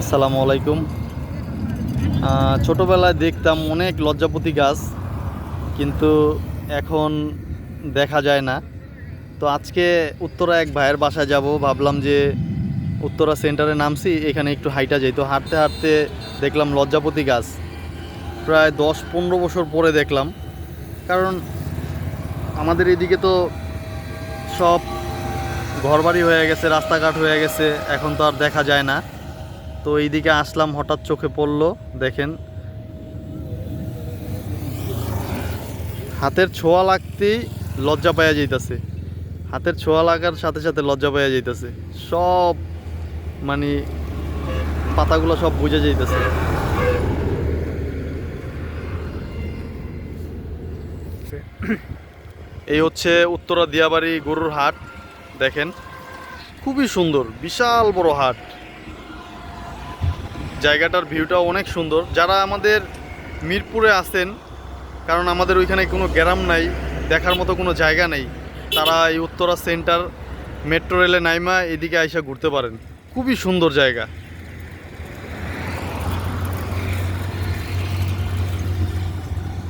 আসসালামু আলাইকুম। ছোটোবেলায় দেখতাম অনেক লজ্জাপতি গাছ, কিন্তু এখন দেখা যায় না। তো আজকে উত্তরা এক ভাইয়ের বাসায় যাব, ভাবলাম যে উত্তরা সেন্টারে নামছি, এখানে একটু হাইটা যাই। তো হাঁটতে হাঁটতে দেখলাম লজ্জাপতি গাছ। প্রায় দশ পনেরো বছর পরে দেখলাম। কারণ আমাদের এদিকে তো সব ঘরবাড়ি হয়ে গেছে, রাস্তাঘাট হয়ে গেছে, এখন তো আর দেখা যায় না। তো এইদিকে আসলাম, হঠাৎ চোখে পড়ল, দেখেন। হাতের ছোঁয়া লাগতেই লজ্জা পাওয়া যাইতেছে। হাতের ছোঁয়া লাগার সাথে সাথে লজ্জা পাওয়া যাইতেছে। সব মানে পাতাগুলো সব বুঝে যাইতেছে। এই হচ্ছে উত্তরা দিয়াবাড়ি গরুর হাট। দেখেন, খুবই সুন্দর, বিশাল বড় হাট। জায়গাটার ভিউটাও অনেক সুন্দর। যারা আমাদের মিরপুরে আসেন কারণ আমাদের ওইখানে কোনো গ্রাম নাই, দেখার মতো কোনো জায়গা নেই, তারা এই উত্তরা সেন্টার, মেট্রো রেলে নাইমা এদিকে আইসা ঘুরতে পারেন। খুবই সুন্দর জায়গা।